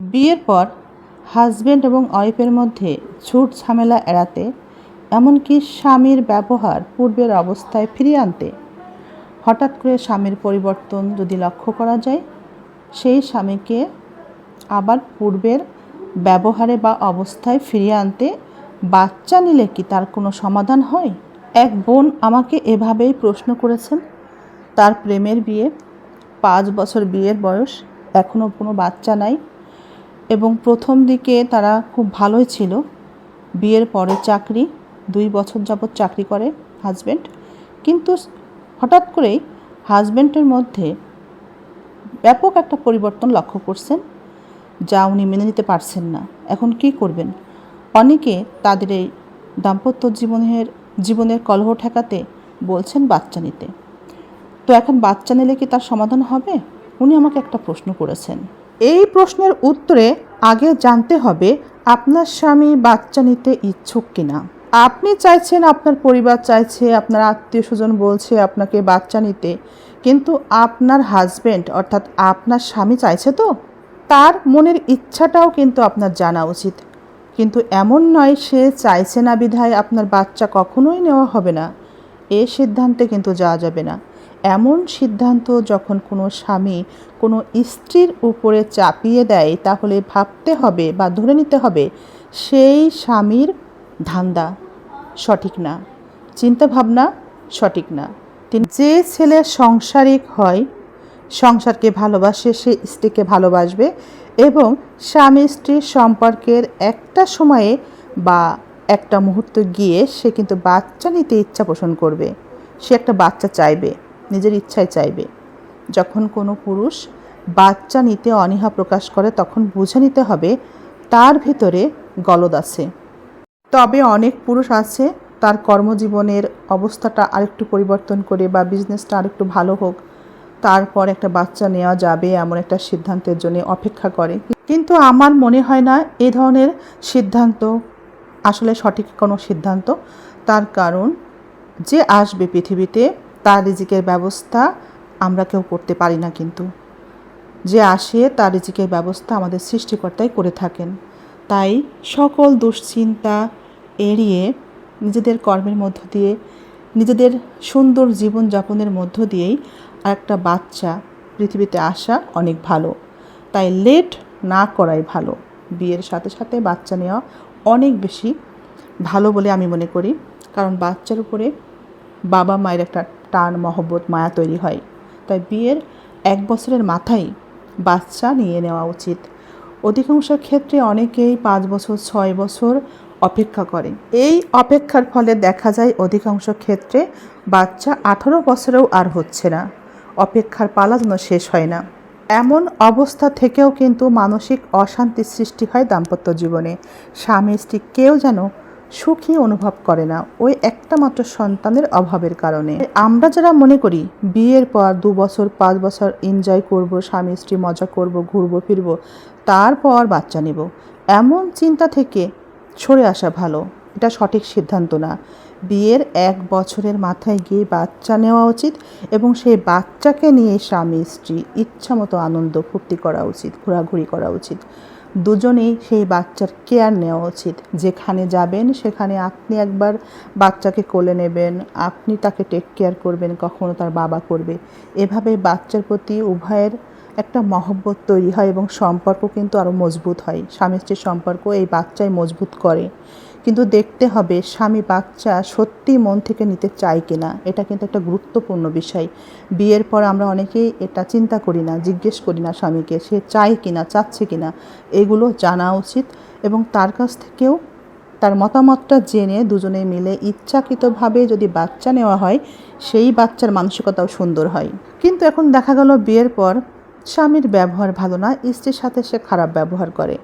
বিয়ের পর হাজবেন্ড এবং ওয়াইফের মধ্যে ঝুট ঝামেলা এড়াতে, এমনকি স্বামীর ব্যবহার পূর্বের অবস্থায় ফিরিয়ে আনতে। হঠাৎ করে স্বামীর পরিবর্তন যদি লক্ষ্য করা যায়, সেই স্বামীকে আবার পূর্বের ব্যবহারে বা অবস্থায় ফিরিয়ে আনতে বাচ্চা নিলে কি তার কোনো সমাধান হয়? এক বোন আমাকে এভাবেই প্রশ্ন করেছেন। তার প্রেমের বিয়ে, পাঁচ বছর বিয়ের বয়স এখনও কোনো বাচ্চা নাই। এবং প্রথম দিকে তারা খুব ভালোই ছিল। বিয়ের পরে চাকরি, দুই বছর যাবৎ চাকরি করে হাজব্যান্ড কিন্তু হঠাৎ করেই হাজব্যান্ডের মধ্যে ব্যাপক একটা পরিবর্তন লক্ষ্য করছেন, যা উনি মেনে নিতে পারছেন না। এখন কি করবেন? অনেকে তাদের এই দাম্পত্য জীবনের জীবনের কলহ ঠেকাতে বলছেন, বাচ্চা নিতে। তো এখন বাচ্চা নিলে কি তার সমাধান হবে? উনি আমাকে একটা প্রশ্ন করেছেন। এই প্রশ্নের উত্তরে আগে জানতে হবে আপনার স্বামী বাচ্চা নিতে ইচ্ছুক কিনা। আপনি চাইছেন আপনার পরিবার চাইছে, আপনার আত্মীয় স্বজন বলছে আপনাকে বাচ্চা নিতে, কিন্তু আপনার হাজবেন্ড অর্থাৎ আপনার স্বামী চাইছে তো? তার মনের ইচ্ছাটাও কিন্তু আপনার জানা উচিত। কিন্তু এমন নয় সে চাইছে না বিধায় আপনার বাচ্চা কখনোই নেওয়া হবে না। এ সিদ্ধান্তে কিন্তু যাওয়া যাবে না। এমন সিদ্ধান্ত যখন কোনো স্বামী কোনো স্ত্রীর উপরে চাপিয়ে দেয়, তাহলে ভাবতে হবে বা ধরে নিতে হবে, সেই স্বামীর ধান্দা সঠিক না, চিন্তাভাবনা সঠিক না। তিনি, যে ছেলে সংসারিক হয়, সংসারকে ভালোবাসে, সে স্ত্রীকে ভালোবাসবে এবং স্বামী স্ত্রীর সম্পর্কের একটা সময়ে বা একটা মুহূর্ত গিয়ে সে কিন্তু বাচ্চা নিতে ইচ্ছা পোষণ করবে, সে একটা বাচ্চা চাইবে। নিজের ইচ্ছায় চাইবে। যখন কোনো পুরুষ বাচ্চা নিতে অনীহা প্রকাশ করে, তখন বুঝে নিতে হবে তার ভিতরে গলদ আছে। তবে অনেক পুরুষ আছে, তার কর্মজীবনের অবস্থাটা আরেকটু পরিবর্তন করে বা বিজনেসটা আরেকটু ভালো হোক, তারপর একটা বাচ্চা নেওয়া যাবে এমন একটা সিদ্ধান্তের জন্য অপেক্ষা করে। কিন্তু আমার মনে হয় না এ ধরনের সিদ্ধান্ত আসলে সঠিক কোনো সিদ্ধান্ত। তার কারণ যে আসবে পৃথিবীতে তার রিজিকের ব্যবস্থা আমরা কেউ করতে পারি না কিন্তু। যে আসে তার রিজিকের ব্যবস্থা আমাদের সৃষ্টিকর্তাই করে থাকেন। তাই সকল দুশ্চিন্তা এড়িয়ে নিজেদের কর্মের মধ্য দিয়ে, নিজেদের সুন্দর জীবনযাপনের মধ্য দিয়েই আর একটা বাচ্চা পৃথিবীতে আসা অনেক ভালো। তাই লেট না করাই ভালো। বিয়ের সাথে সাথে বাচ্চা নেওয়া অনেক বেশি ভালো বলে আমি মনে করি। কারণ বাচ্চার উপরে বাবা মায়ের একটা টান, মহব্বত, মায়া তৈরি হয়। তাই বিয়ের এক বছরের মাথায় বাচ্চা নিয়ে নেওয়া উচিত। অধিকাংশ ক্ষেত্রে অনেকেই পাঁচ বছর, ছয় বছর অপেক্ষা করে এই অপেক্ষার ফলে দেখা যায় অধিকাংশ ক্ষেত্রে বাচ্চা আঠারো বছরেও আর হচ্ছে না। অপেক্ষার পালা যেন শেষ হয় না। এমন অবস্থা থেকেও কিন্তু মানসিক অশান্তির সৃষ্টি হয় দাম্পত্য জীবনে। স্বামী, স্ত্রী কেউ যেন সুখী অনুভব করে না। ওই একটা মাত্র সন্তানের অভাবের কারণে। আমরা যারা মনে করি, বিয়ের পর দু বছর, পাঁচ বছর এনজয় করব, স্বামী, স্ত্রী, মজা করব, ঘুরবো, ফিরবো, তারপর বাচ্চা নেব। এমন চিন্তা থেকে সরে আসা ভালো। এটা সঠিক সিদ্ধান্ত না। বিয়ের এক বছরের মাথায় গিয়ে বাচ্চা নেওয়া উচিত এবং সেই বাচ্চাকে নিয়ে স্বামী, স্ত্রী ইচ্ছা মতো আনন্দ, ফুর্তি করা উচিত, ঘোরাঘুরি করা উচিত। দুজনেই সেই বাচ্চার কেয়ার নেওয়া উচিত। যেখানে যাবেন, সেখানে আপনি একবার বাচ্চাকে কোলে নেবেন, আপনি তাকে টেক কেয়ার করবেন, কখনো তার বাবা করবে। এভাবে বাচ্চার প্রতি উভয়ের একটা মহব্বত তৈরি হয় এবং সম্পর্ক কিন্তু আরও মজবুত হয়। স্বামী স্ত্রীর সম্পর্ক এই বাচ্চাই মজবুত করে। কিন্তু দেখতে হবে স্বামী বাচ্চা সত্যি মন থেকে নিতে চায় কিনা। এটা কিন্তু একটা গুরুত্বপূর্ণ বিষয়। বিয়ের পর আমরা অনেকেই এটা চিন্তা করি না, জিজ্ঞেস করি না স্বামীকে সে চায় কিনা, চাচ্ছে কিনা। এগুলো জানা উচিত এবং তার কাছ থেকেও তার মতামতটা জেনে দুজনে মিলে ইচ্ছাকৃতভাবে যদি বাচ্চা নেওয়া হয়, সেই বাচ্চার মানসিকতাও সুন্দর হয়। কিন্তু এখন দেখা গেল বিয়ের পর স্বামীর ব্যবহার ভালো না, স্ত্রীর সাথে সে খারাপ ব্যবহার করে।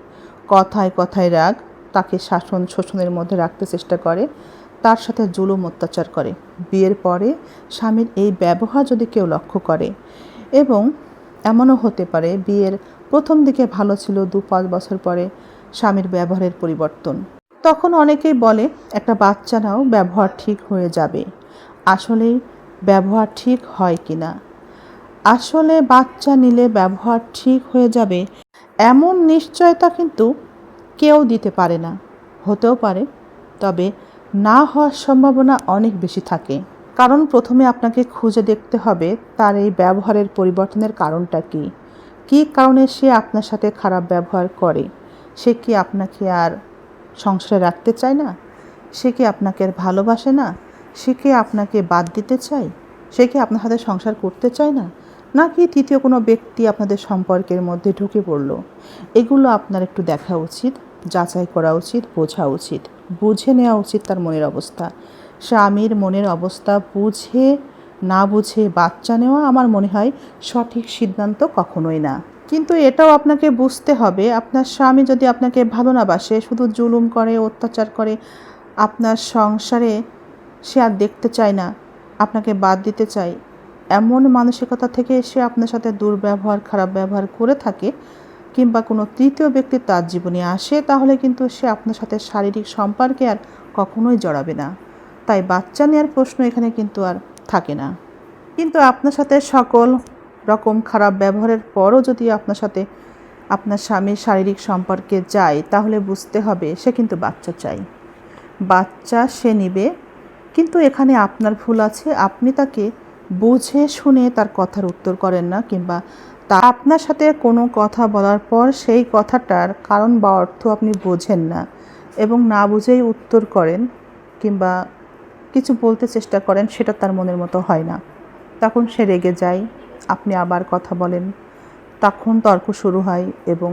কথায় কথায় রাগ তাকে শাসন শোষণের মধ্যে রাখতে চেষ্টা করে, তার সাথে জুলুম অত্যাচার করে। বিয়ের পরে স্বামীর এই ব্যবহার যদি কেউ লক্ষ্য করে, এবং এমনও হতে পারে বিয়ের প্রথম দিকে ভালো ছিল দু পাঁচ বছর পরে স্বামীর ব্যবহারের পরিবর্তন। তখন অনেকেই বলে, একটা বাচ্চা নাও ব্যবহার ঠিক হয়ে যাবে। আসলেই ব্যবহার ঠিক হয় কি না? আসলে বাচ্চা নিলে ব্যবহার ঠিক হয়ে যাবে? এমন নিশ্চয়তা কিন্তু কেউ দিতে পারে না। হতেও পারে, তবে না হওয়ার সম্ভাবনা অনেক বেশি থাকে। কারণ প্রথমে আপনাকে খুঁজে দেখতে হবে তার এই ব্যবহারের পরিবর্তনের কারণটা কী। কী কারণে সে আপনার সাথে খারাপ ব্যবহার করে? সে কি আপনাকে আর সংসারে রাখতে চায় না? সে কি আপনাকে আর ভালোবাসে না? সে কি আপনাকে বাদ দিতে চায়? সে কি আপনার সাথে সংসার করতে চায় না? নাকি তৃতীয় কোনো ব্যক্তি আপনাদের সম্পর্কের মধ্যে ঢুকে পড়ল? এগুলো আপনার একটু দেখা উচিত। যাচাই করা উচিত, বোঝা উচিত। বুঝে নেওয়া উচিত তার মনের অবস্থা। স্বামীর মনের অবস্থা বুঝে, না বুঝে বাচ্চা নেওয়া আমার মনে হয় সঠিক সিদ্ধান্ত কখনোই না। কিন্তু এটাও আপনাকে বুঝতে হবে, আপনার স্বামী যদি আপনাকে ভালো না বাসে, শুধু জুলুম করে, অত্যাচার করে, আপনার সংসারে সে আর দেখতে চায় না, আপনাকে বাদ দিতে চায়, এমন মানসিকতা থেকে সে আপনার সাথে দুর্ব্যবহার, খারাপ ব্যবহার করে থাকে কিংবা কোনো তৃতীয় ব্যক্তি তার জীবনে আসে, তাহলে কিন্তু সে আপনার সাথে শারীরিক সম্পর্কে আর কখনোই জড়াবে না। তাই বাচ্চা নেওয়ার প্রশ্ন এখানে কিন্তু আর থাকে না। কিন্তু আপনার সাথে সকল রকম খারাপ ব্যবহারের পরও যদি আপনার সাথে আপনার স্বামীর শারীরিক সম্পর্কে যায়, তাহলে বুঝতে হবে সে কিন্তু বাচ্চা চাই। বাচ্চা সে নিবে, কিন্তু এখানে আপনার ভুল আছে। আপনি তাকে বুঝে শুনে তার কথার উত্তর করেন না, কিংবা তা আপনার সাথে কোনো কথা বলার পর সেই কথাটার কারণ বা অর্থ আপনি বোঝেন না এবং না বুঝেই উত্তর করেন কিংবা কিছু বলতে চেষ্টা করেন সেটা তার মনের মতো হয় না। তখন সে রেগে যায়, আপনি আবার কথা বলেন। তখন তর্ক শুরু হয় এবং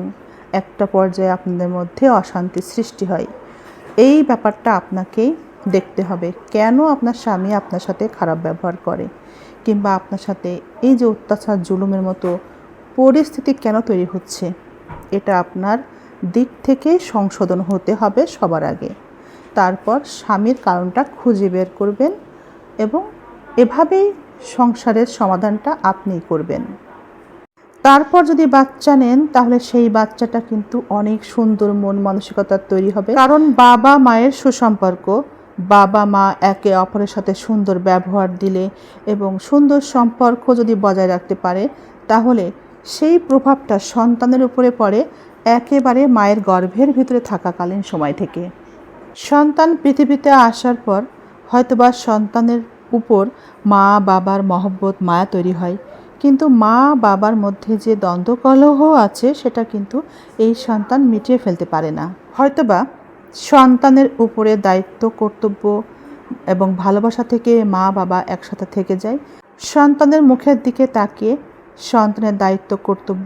একটা পর্যায়ে আপনাদের মধ্যে অশান্তি সৃষ্টি হয়। এই ব্যাপারটা আপনাকেই দেখতে হবে, কেন আপনার স্বামী আপনার সাথে খারাপ ব্যবহার করে কিংবা আপনার সাথে এই যে অত্যাচার, জুলুমের মতো পরিস্থিতি কেন তৈরি হচ্ছে? এটা আপনার দিক থেকে সংশোধন হতে হবে সবার আগে। তারপর স্বামীর কারণটা খুঁজে বের করবেন এবং এভাবেই সংসারের সমাধানটা আপনিই করবেন। তারপর যদি বাচ্চা নেন, তাহলে সেই বাচ্চাটা কিন্তু অনেক সুন্দর মন মানসিকতার তৈরি হবে। কারণ বাবা মায়ের সুসম্পর্ক, বাবা মা একে অপরের সাথে সুন্দর ব্যবহার দিলে এবং সুন্দর সম্পর্ক যদি বজায় রাখতে পারে, তাহলে সেই প্রভাবটা সন্তানের উপরে পড়ে একেবারে মায়ের গর্ভের ভিতরে থাকাকালীন সময় থেকে। সন্তান পৃথিবীতে আসার পর হয়তোবা সন্তানের উপর মা বাবার মহব্বত, মায়া তৈরি হয়। কিন্তু মা বাবার মধ্যে যে দ্বন্দ্বকলহ আছে, সেটা কিন্তু এই সন্তান মিটিয়ে ফেলতে পারে না। হয়তোবা সন্তানের উপরে দায়িত্ব, কর্তব্য এবং ভালোবাসা থেকে মা বাবা একসাথে থেকে যায়। সন্তানের মুখের দিকে তাকিয়ে সন্তানের দায়িত্ব, কর্তব্য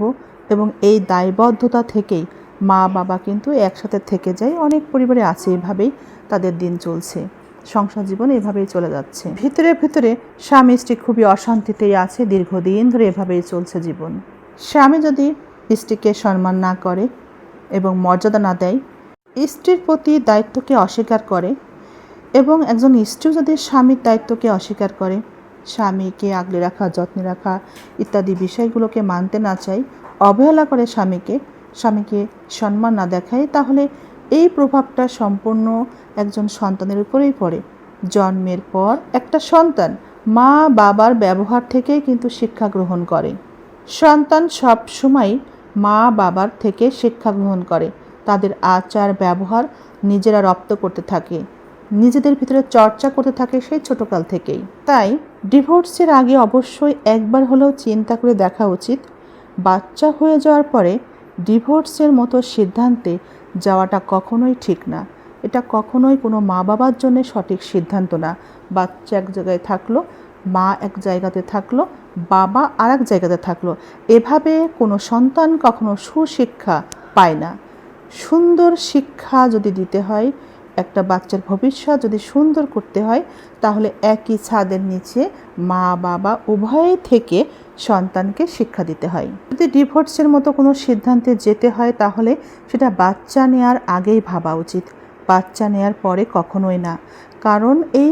এবং এই দায়বদ্ধতা থেকেই মা বাবা কিন্তু একসাথে থেকে যায়। অনেক পরিবারে আছে এভাবেই তাদের দিন চলছে। সংসার জীবন এভাবেই চলে যাচ্ছে। ভিতরে ভিতরে স্বামী স্ত্রী খুবই অশান্তিতেই আছে। দীর্ঘদিন ধরে এভাবেই চলছে জীবন। স্বামী যদি স্ত্রীকে সম্মান না করে এবং মর্যাদা না দেয়, স্ত্রীর প্রতি দায়িত্বকে অস্বীকার করে এবং একজন স্ত্রীও যদি স্বামীর দায়িত্বকে অস্বীকার করে স্বামীকে আগলে রাখা, যত্নে রাখা ইত্যাদি বিষয়গুলোকে মানতে না চাই, অবহেলা করে স্বামীকে স্বামীকে সম্মান না দেখায়, তাহলে এই প্রভাবটা সম্পূর্ণ একজন সন্তানের উপরেই পড়ে। জন্মের পর একটা সন্তান মা বাবার ব্যবহার থেকেই কিন্তু শিক্ষা গ্রহণ করে। সন্তান সব সময় মা বাবার থেকে শিক্ষা গ্রহণ করে। তাদের আচার ব্যবহার নিজেরা রপ্ত করতে থাকে। নিজেদের ভিতরে চর্চা করতে থাকে সেই ছোটকাল থেকেই। তাই ডিভোর্সের আগে অবশ্যই একবার হলেও চিন্তা করে দেখা উচিত। বাচ্চা হয়ে যাওয়ার পরে ডিভোর্সের মতো সিদ্ধান্তে যাওয়াটা কখনোই ঠিক না। এটা কখনোই কোনো মা বাবার জন্য সঠিক সিদ্ধান্ত না। বাচ্চা এক জায়গায় থাকল, মা এক জায়গাতে থাকল, বাবা আর এক জায়গাতে থাকল। এভাবে কোনো সন্তান কখনো সুশিক্ষা পায় না। সুন্দর শিক্ষা যদি দিতে হয় একটা বাচ্চার ভবিষ্যৎ যদি সুন্দর করতে হয়, তাহলে একই ছাদের নিচে মা, বাবা উভয় থেকে সন্তানকে শিক্ষা দিতে হয়। যদি ডিভোর্সের মতো কোনো সিদ্ধান্তে যেতে হয়, তাহলে সেটা বাচ্চা নেওয়ার আগেই ভাবা উচিত। বাচ্চা নেওয়ার পরে কখনোই না। কারণ এই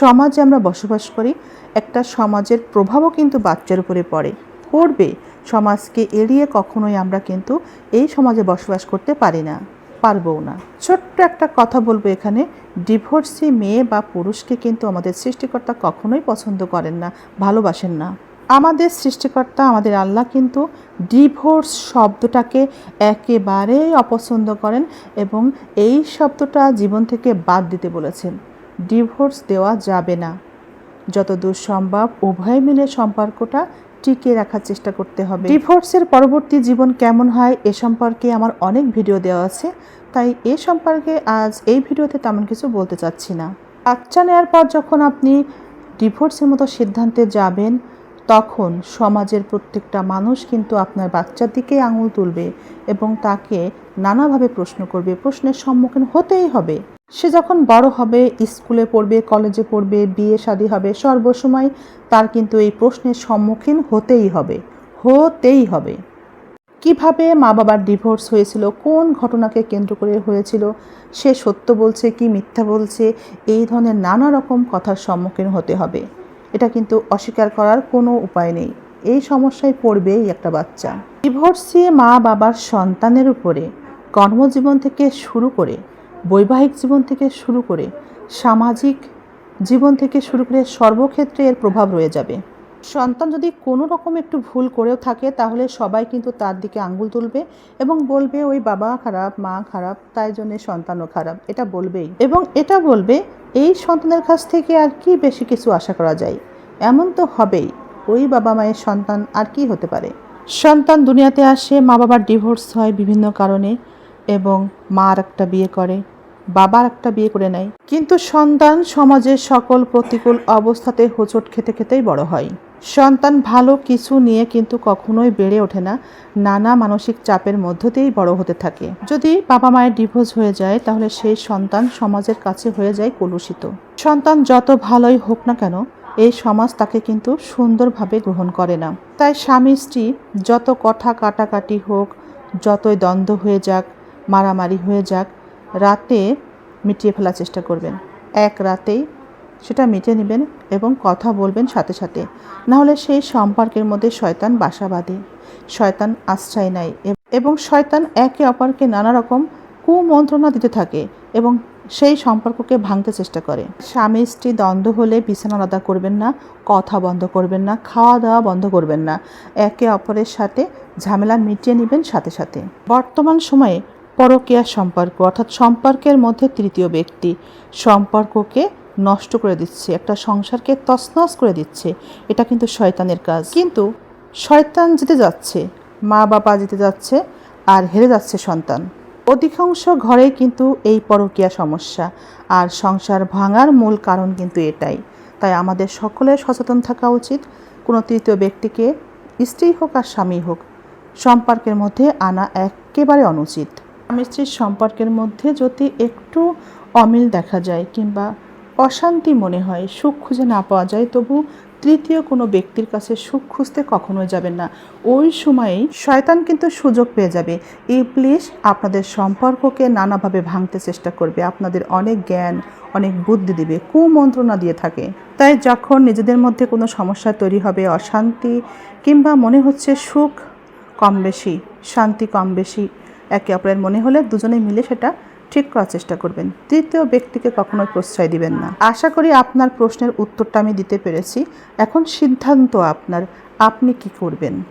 সমাজে আমরা বসবাস করি, একটা সমাজের প্রভাবও কিন্তু বাচ্চার উপরে পড়ে। পড়বে, সমাজকে এড়িয়ে কখনোই আমরা কিন্তু এই সমাজে বসবাস করতে পারি না। পারবও না। ছোট্ট একটা কথা বলব এখানে। ডিভোর্সি মেয়ে বা পুরুষকে কিন্তু আমাদের সৃষ্টিকর্তা কখনোই পছন্দ করেন না, ভালোবাসেন না। আমাদের সৃষ্টিকর্তা, আমাদের আল্লাহ কিন্তু ডিভোর্স শব্দটাকে একেবারেই অপছন্দ করেন এবং এই শব্দটা জীবন থেকে বাদ দিতে বলেছেন। ডিভোর্স দেওয়া যাবে না। যত দূর সম্ভব উভয় মিলে সম্পর্কটা টিকিয়ে রাখার চেষ্টা করতে হবে। ডিভোর্সের পরবর্তী জীবন কেমন হয় এ সম্পর্কে আমার অনেক ভিডিও দেওয়া আছে, তাই এ সম্পর্কে আজ এই ভিডিওতে তেমন কিছু বলতে চাচ্ছি না। বাচ্চা নেওয়ার পর যখন আপনি ডিভোর্সের মতো সিদ্ধান্তে যাবেন, তখন সমাজের প্রত্যেকটা মানুষ কিন্তু আপনার বাচ্চার দিকেই আঙুল তুলবে এবং তাকে নানাভাবে প্রশ্ন করবে। প্রশ্নের সম্মুখীন হতেই হবে। সে যখন বড় হবে, স্কুলে পড়বে, কলেজে পড়বে, বিয়ে শাদী হবে, সর্বসময় তার কিন্তু এই প্রশ্নের সম্মুখীন হতেই হবে হতেই হবে। কীভাবে মা বাবার ডিভোর্স হয়েছিল, কোন ঘটনাকে কেন্দ্র করে হয়েছিল, সে সত্য বলছে কি মিথ্যা বলছে, এই ধরনের নানা রকম কথার সম্মুখীন হতে হবে। এটা কিন্তু অস্বীকার করার কোনো উপায় নেই। এই সমস্যায় পড়বেই একটা বাচ্চা। ডিভোর্সে মা বাবার সন্তানের উপরে, কর্মজীবন থেকে শুরু করে বৈবাহিক জীবন থেকে শুরু করে সামাজিক জীবন থেকে শুরু করে সর্বক্ষেত্রে এর প্রভাব রয়ে যাবে। সন্তান যদি কোনো রকম একটু ভুল করেও থাকে, তাহলে সবাই কিন্তু তার দিকে আঙ্গুল তুলবে এবং বলবে, ওই বাবা খারাপ, মা খারাপ, তাই জন্য সন্তানও খারাপ। এটা বলবেই। এবং এটা বলবে, এই সন্তানের কাছ থেকে আর কি বেশি কিছু আশা করা যায়? এমন তো হবেই, ওই বাবা মায়ের সন্তান আর কি হতে পারে? সন্তান দুনিয়াতে আসে মা বাবার ডিভোর্স হয় বিভিন্ন কারণে। এবং মা আর একটা বিয়ে করে, বাবার একটা বিয়ে করে নেয়। কিন্তু সন্তান সমাজের সকল প্রতিকূল অবস্থাতে হোঁচট খেতে খেতেই বড় হয়। সন্তান ভালো কিছু নিয়ে কিন্তু কখনোই বেড়ে ওঠে না, নানা মানসিক চাপের মধ্য দিয়েই বড় হতে থাকে। যদি বাবা মায়ের ডিভোর্স হয়ে যায়, তাহলে সেই সন্তান সমাজের কাছে হয়ে যায় কলুষিত। সন্তান যত ভালোই হোক না কেন, এই সমাজ তাকে কিন্তু সুন্দরভাবে গ্রহণ করে না। তাই স্বামী স্ত্রী যত কথা কাটাকাটি হোক, যতই দ্বন্দ্ব হয়ে যাক মারামারি হয়ে যাক, রাতে মিটিয়ে ফেলার চেষ্টা করবেন। এক রাতেই সেটা মিটিয়ে নেবেন এবং কথা বলবেন সাথে সাথে। নাহলে সেই সম্পর্কের মধ্যে শয়তান বাসা বাঁধে। শয়তান আশ্রয় নেয় এবং শয়তান একে অপরকে নানা রকম কুমন্ত্রণা দিতে থাকে এবং সেই সম্পর্ককে ভাঙতে চেষ্টা করে। স্বামী স্ত্রী দ্বন্দ্ব হলে বিছানা আলাদা করবেন না, কথা বন্ধ করবেন না খাওয়া দাওয়া বন্ধ করবেন না। একে অপরের সাথে ঝামেলা মিটিয়ে নেবেন সাথে সাথে। বর্তমান সময়ে পরকীয়া সম্পর্ক, অর্থাৎ সম্পর্কের মধ্যে তৃতীয় ব্যক্তি। সম্পর্ককে নষ্ট করে দিচ্ছে, একটা সংসারকে তছনছ করে দিচ্ছে, এটা কিন্তু শয়তানের কাজ। কিন্তু শয়তান জিতে যাচ্ছে, মা বাবা জিতে যাচ্ছে, আর হেরে যাচ্ছে সন্তান। অধিকাংশ ঘরেই কিন্তু এই পরকীয়া সমস্যা, আর সংসার ভাঙার মূল কারণ কিন্তু এটাই। তাই আমাদের সকলের সচেতন থাকা উচিত, কোনো তৃতীয় ব্যক্তিকে স্ত্রী হোক আর স্বামী হোক, সম্পর্কের মধ্যে আনা একেবারে অনুচিত। স্বামী স্ত্রীর সম্পর্কের মধ্যে যদি একটু অমিল দেখা যায় কিংবা অশান্তি মনে হয়, সুখ খুঁজে না পাওয়া যায়, তবু তৃতীয় কোনো ব্যক্তির কাছে সুখ খুঁজতে কখনোই যাবেন না। ওই সময়েই শয়তান কিন্তু সুযোগ পেয়ে যাবে। ইবলিশ আপনাদের সম্পর্ককে নানাভাবে ভাঙতে চেষ্টা করবে। আপনাদের অনেক জ্ঞান, অনেক বুদ্ধি দিবে, কুমন্ত্রণা দিয়ে থাকে। তাই যখন নিজেদের মধ্যে কোনো সমস্যা তৈরি হবে, অশান্তি কিংবা মনে হচ্ছে সুখ কম বেশি, শান্তি কম বেশি একে অপরের মনে হলে দুজনে মিলে সেটা ঠিক করার চেষ্টা করবেন। তৃতীয় ব্যক্তিকে কখনোই প্রশ্রয় দিবেন না। আশা করি আপনার প্রশ্নের উত্তরটা আমি দিতে পেরেছি। এখন সিদ্ধান্ত আপনার। আপনি কি করবেন?